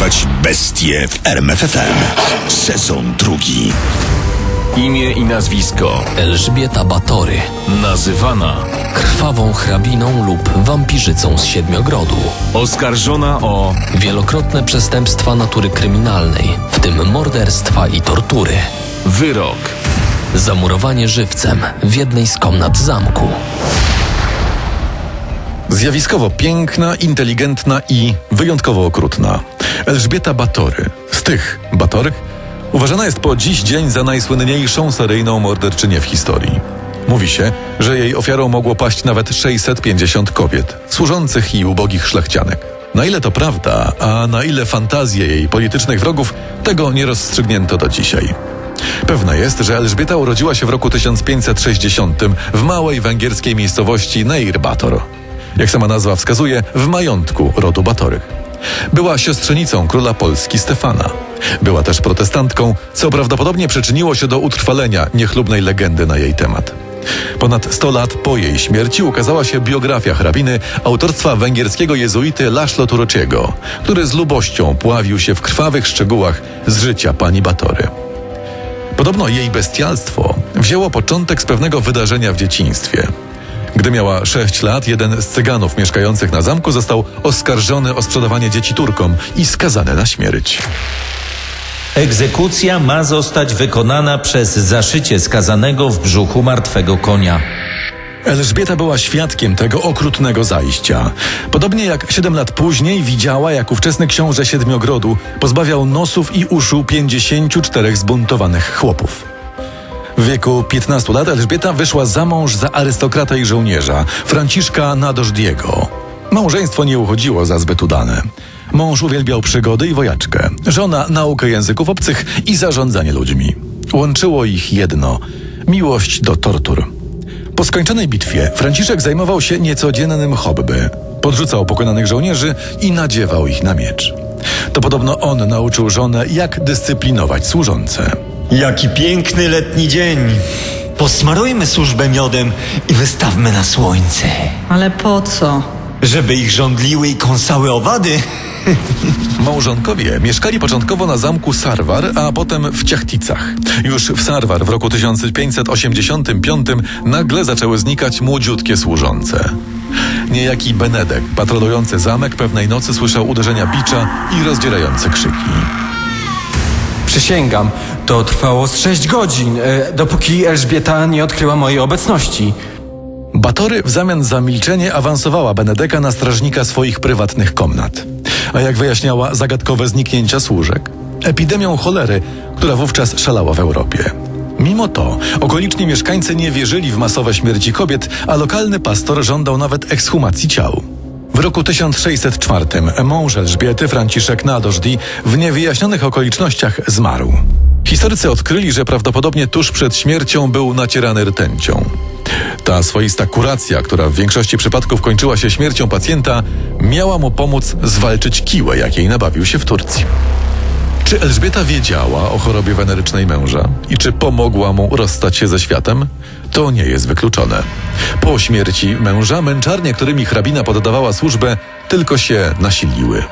Porwać bestie w RMFFM. Sezon drugi. Imię i nazwisko. Elżbieta Batory, Nazywana. krwawą hrabiną lub wampirzycą z Siedmiogrodu. Oskarżona o Wielokrotne przestępstwa natury kryminalnej, w tym morderstwa i tortury. wyrok. Zamurowanie żywcem w jednej z komnat zamku. Zjawiskowo piękna, inteligentna i wyjątkowo okrutna. Elżbieta Batory, z tych Batorych, uważana jest po dziś dzień za najsłynniejszą seryjną morderczynię w historii. Mówi się, że jej ofiarą mogło paść nawet 650 kobiet, służących i ubogich szlachcianek. Na ile to prawda, a na ile fantazje jej politycznych wrogów, tego nie rozstrzygnięto do dzisiaj. Pewne jest, że Elżbieta urodziła się w roku 1560 w małej węgierskiej miejscowości Neir Bator. Jak sama nazwa wskazuje, w majątku rodu Batorych. Była siostrzenicą króla Polski Stefana. Była też protestantką, co prawdopodobnie przyczyniło się do utrwalenia niechlubnej legendy na jej temat. Ponad 100 lat po jej śmierci ukazała się biografia hrabiny autorstwa węgierskiego jezuity Laszlo Turociego, który z lubością pławił się w krwawych szczegółach z życia pani Batory. Podobno jej bestialstwo wzięło początek z pewnego wydarzenia w dzieciństwie. Gdy miała 6 lat, jeden z cyganów mieszkających na zamku został oskarżony o sprzedawanie dzieci Turkom i skazany na śmierć. Egzekucja ma zostać wykonana przez zaszycie skazanego w brzuchu martwego konia. Elżbieta była świadkiem tego okrutnego zajścia. Podobnie jak 7 lat później widziała, jak ówczesny książę Siedmiogrodu pozbawiał nosów i uszu 54 zbuntowanych chłopów. W wieku 15 lat Elżbieta wyszła za mąż za arystokratę i żołnierza, Franciszka Nadożdiego. Małżeństwo nie uchodziło za zbyt udane. Mąż uwielbiał przygody i wojaczkę, żona naukę języków obcych i zarządzanie ludźmi. Łączyło ich jedno miłość do tortur. Po skończonej bitwie Franciszek zajmował się niecodziennym hobby. Podrzucał pokonanych żołnierzy i nadziewał ich na miecz. To podobno on nauczył żonę, jak dyscyplinować służące. Jaki piękny letni dzień. Posmarujmy służbę miodem i wystawmy na słońce. Ale po co? Żeby ich żądliły i kąsały owady. Małżonkowie mieszkali początkowo na zamku Sarwar, a potem w Ciachticach. Już w Sarwar w roku 1585 nagle zaczęły znikać młodziutkie służące. Niejaki Benedek, patrolujący zamek, pewnej nocy słyszał uderzenia bicza i rozdzierające krzyki. Przysięgam, to trwało z sześć godzin, e, dopóki Elżbieta nie odkryła mojej obecności. Batory w zamian za milczenie awansowała Benedeka na strażnika swoich prywatnych komnat. A jak wyjaśniała zagadkowe zniknięcia służek? Epidemią cholery, która wówczas szalała w Europie. Mimo to okoliczni mieszkańcy nie wierzyli w masowe śmierci kobiet, a lokalny pastor żądał nawet ekshumacji ciał. W roku 1604 mąż Elżbiety, Franciszek Nadożdi, w niewyjaśnionych okolicznościach zmarł. Historycy odkryli, że prawdopodobnie tuż przed śmiercią był nacierany rtęcią. Ta swoista kuracja, która w większości przypadków kończyła się śmiercią pacjenta, miała mu pomóc zwalczyć kiłę, jakiej nabawił się w Turcji. Czy Elżbieta wiedziała o chorobie wenerycznej męża i czy pomogła mu rozstać się ze światem? To nie jest wykluczone. Po śmierci męża męczarnie, którymi hrabina poddawała służbę, tylko się nasiliły.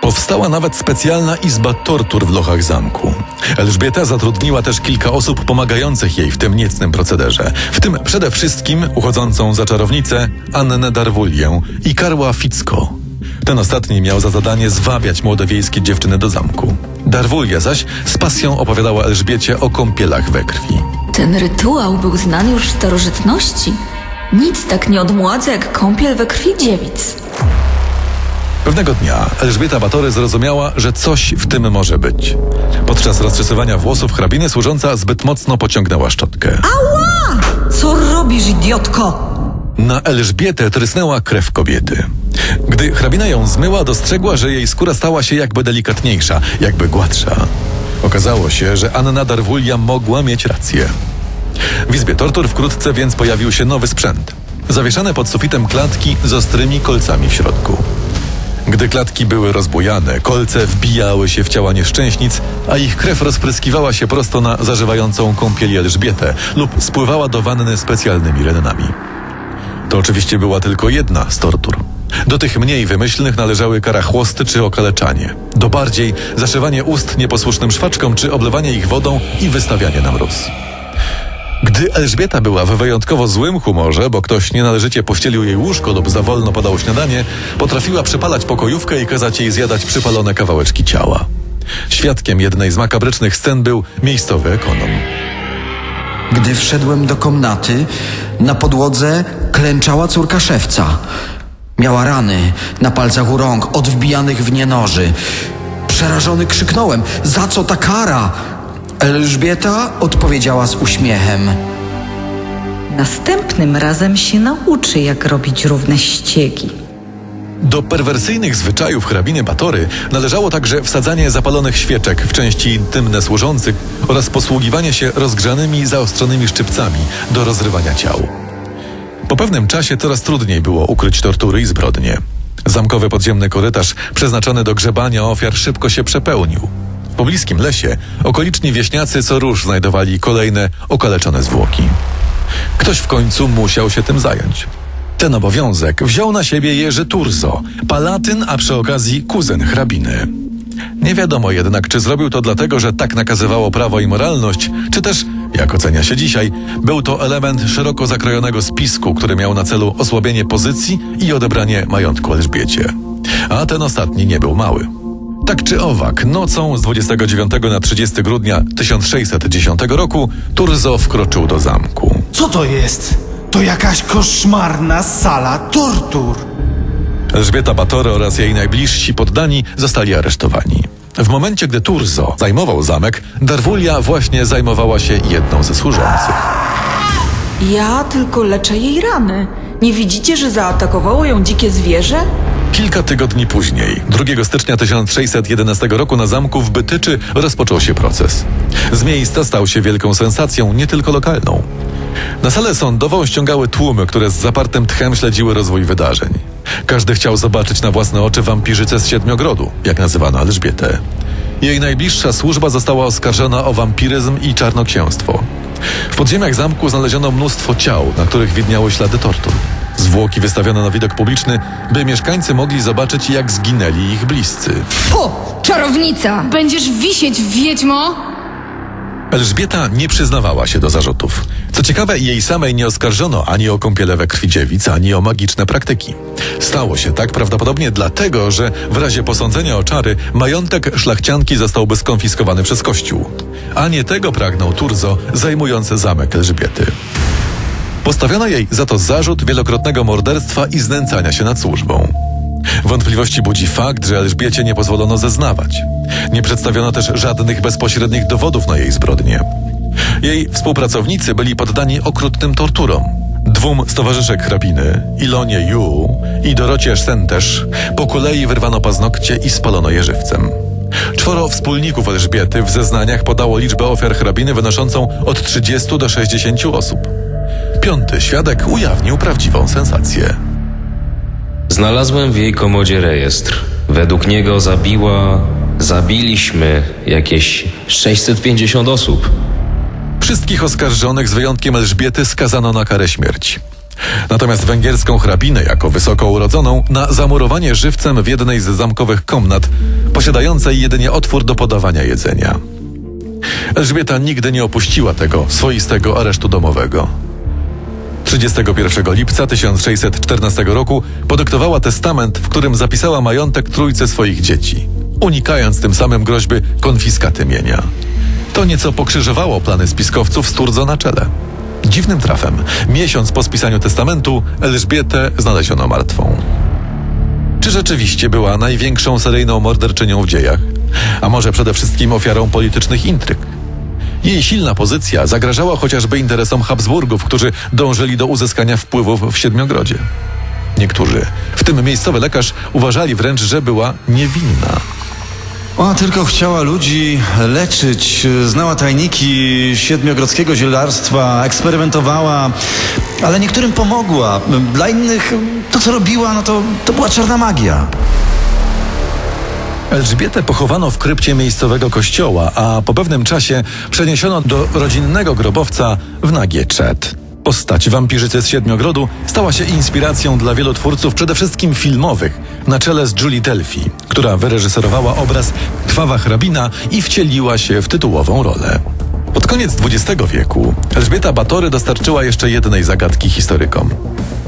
Powstała nawet specjalna izba tortur w lochach zamku. Elżbieta zatrudniła też kilka osób pomagających jej w tym niecnym procederze, w tym przede wszystkim uchodzącą za czarownicę Annę Darwulię i Karła Ficko. Ten ostatni miał za zadanie zwabiać młode wiejskie dziewczyny do zamku. Darwulia zaś z pasją opowiadała Elżbiecie o kąpielach we krwi. Ten rytuał był znany już w starożytności. Nic tak nie odmładza jak kąpiel we krwi dziewic. Pewnego dnia Elżbieta Batory zrozumiała, że coś w tym może być. Podczas rozczesywania włosów hrabiny służąca zbyt mocno pociągnęła szczotkę. Co robisz, idiotko? Na Elżbietę trysnęła krew kobiety. Gdy hrabina ją zmyła, dostrzegła, że jej skóra stała się jakby delikatniejsza, jakby gładsza. Okazało się, że Anna Darwulia mogła mieć rację. W izbie tortur wkrótce więc pojawił się nowy sprzęt. Zawieszane pod sufitem klatki z ostrymi kolcami w środku. Gdy klatki były rozbujane, kolce wbijały się w ciała nieszczęśnic, a ich krew rozpryskiwała się prosto na zażywającą kąpieli Elżbietę lub spływała do wanny specjalnymi renami. To oczywiście była tylko jedna z tortur. Do tych mniej wymyślnych należały karachłosty czy okaleczanie. Do bardziej zaszywanie ust nieposłusznym szwaczkom czy oblewanie ich wodą i wystawianie na mróz. Gdy Elżbieta była w wyjątkowo złym humorze, bo ktoś nienależycie pościelił jej łóżko lub za wolno podał śniadanie, potrafiła przypalać pokojówkę i kazać jej zjadać przypalone kawałeczki ciała. Świadkiem jednej z makabrycznych scen był miejscowy ekonom. Gdy wszedłem do komnaty, na podłodze klęczała córka szewca. Miała rany na palcach u rąk, od wbijanych w nie noży. Przerażony krzyknąłem: Za co ta kara? Elżbieta odpowiedziała z uśmiechem. Następnym razem się nauczy, jak robić równe ściegi. Do perwersyjnych zwyczajów hrabiny Batory należało także wsadzanie zapalonych świeczek w części intymne służących oraz posługiwanie się rozgrzanymi, zaostrzonymi szczypcami do rozrywania ciał. Po pewnym czasie coraz trudniej było ukryć tortury i zbrodnie. Zamkowy podziemny korytarz przeznaczony do grzebania ofiar szybko się przepełnił. W pobliskim lesie okoliczni wieśniacy co róż znajdowali kolejne okaleczone zwłoki. Ktoś w końcu musiał się tym zająć. Ten obowiązek wziął na siebie Jerzy Turzo, palatyn, a przy okazji kuzyn hrabiny. Nie wiadomo jednak, czy zrobił to dlatego, że tak nakazywało prawo i moralność, czy też, jak ocenia się dzisiaj, był to element szeroko zakrojonego spisku, który miał na celu osłabienie pozycji i odebranie majątku Elżbiecie. A ten ostatni nie był mały. Tak czy owak, nocą z 29 na 30 grudnia 1610 roku Turzo wkroczył do zamku. Co to jest? To jakaś koszmarna sala tortur. Elżbieta Batory oraz jej najbliżsi poddani zostali aresztowani. W momencie, gdy Turzo zajmował zamek, Darwulia właśnie zajmowała się jedną ze służących. Ja tylko leczę jej rany. Nie widzicie, że zaatakowało ją dzikie zwierzę? Kilka tygodni później, 2 stycznia 1611 roku na zamku w Bytyczy rozpoczął się proces. Z miejsca stał się wielką sensacją, nie tylko lokalną. Na salę sądową ściągały tłumy, które z zapartym tchem śledziły rozwój wydarzeń. Każdy chciał zobaczyć na własne oczy wampirzycę z Siedmiogrodu, jak nazywano Elżbietę. Jej najbliższa służba została oskarżona o wampiryzm i czarnoksięstwo. W podziemiach zamku znaleziono mnóstwo ciał, na których widniały ślady tortur. Zwłoki wystawiono na widok publiczny, by mieszkańcy mogli zobaczyć, jak zginęli ich bliscy. Fu, czarownica! Będziesz wisieć, wiedźmo? Elżbieta nie przyznawała się do zarzutów. Co ciekawe, jej samej nie oskarżono ani o kąpiele we krwi dziewic, ani o magiczne praktyki. Stało się tak prawdopodobnie dlatego, że w razie posądzenia o czary majątek szlachcianki zostałby skonfiskowany przez Kościół. A nie tego pragnął Turzo, zajmujący zamek Elżbiety. Postawiono jej za to zarzut wielokrotnego morderstwa i znęcania się nad służbą. Wątpliwości budzi fakt, że Elżbiecie nie pozwolono zeznawać. Nie przedstawiono też żadnych bezpośrednich dowodów na jej zbrodnie. Jej współpracownicy byli poddani okrutnym torturom. Dwóm z towarzyszek hrabiny, Ilonie Yu i Dorocie Szentesz, po kolei wyrwano paznokcie i spalono je żywcem. Czworo wspólników Elżbiety w zeznaniach podało liczbę ofiar hrabiny wynoszącą od 30 do 60 osób. Piąty świadek ujawnił prawdziwą sensację. Znalazłem w jej komodzie rejestr. Według niego zabiła. Zabiliśmy jakieś 650 osób. Wszystkich oskarżonych z wyjątkiem Elżbiety skazano na karę śmierci. Natomiast węgierską hrabinę, jako wysoko urodzoną, na zamurowanie żywcem w jednej z zamkowych komnat, posiadającej jedynie otwór do podawania jedzenia. Elżbieta nigdy nie opuściła tego swoistego aresztu domowego. 31 lipca 1614 roku podyktowała testament, w którym zapisała majątek trójce swoich dzieci, unikając tym samym groźby konfiskaty mienia. To nieco pokrzyżowało plany spiskowców z Turzo na czele. Dziwnym trafem, miesiąc po spisaniu testamentu, Elżbietę znaleziono martwą. Czy rzeczywiście była największą seryjną morderczynią w dziejach? A może przede wszystkim ofiarą politycznych intryg? Jej silna pozycja zagrażała chociażby interesom Habsburgów, którzy dążyli do uzyskania wpływów w Siedmiogrodzie. Niektórzy, w tym miejscowy lekarz, uważali wręcz, że była niewinna. Ona tylko chciała ludzi leczyć, znała tajniki siedmiogrodzkiego zielarstwa, eksperymentowała, ale niektórym pomogła. Dla innych to, co robiła, no to, to była czarna magia. Elżbietę pochowano w krypcie miejscowego kościoła, a po pewnym czasie przeniesiono do rodzinnego grobowca w Nagieczet. Postać wampirzycy z Siedmiogrodu stała się inspiracją dla wielu twórców, przede wszystkim filmowych, na czele z Julie Delphi, która wyreżyserowała obraz Krwawa hrabina i wcieliła się w tytułową rolę. Pod koniec XX wieku Elżbieta Batory dostarczyła jeszcze jednej zagadki historykom.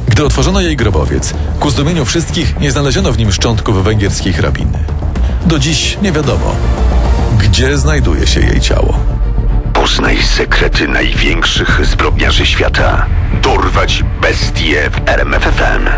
Gdy otworzono jej grobowiec, ku zdumieniu wszystkich nie znaleziono w nim szczątków węgierskiej hrabiny. Do dziś nie wiadomo, gdzie znajduje się jej ciało. Poznaj sekrety największych zbrodniarzy świata. Dorwać bestie w RMFFM.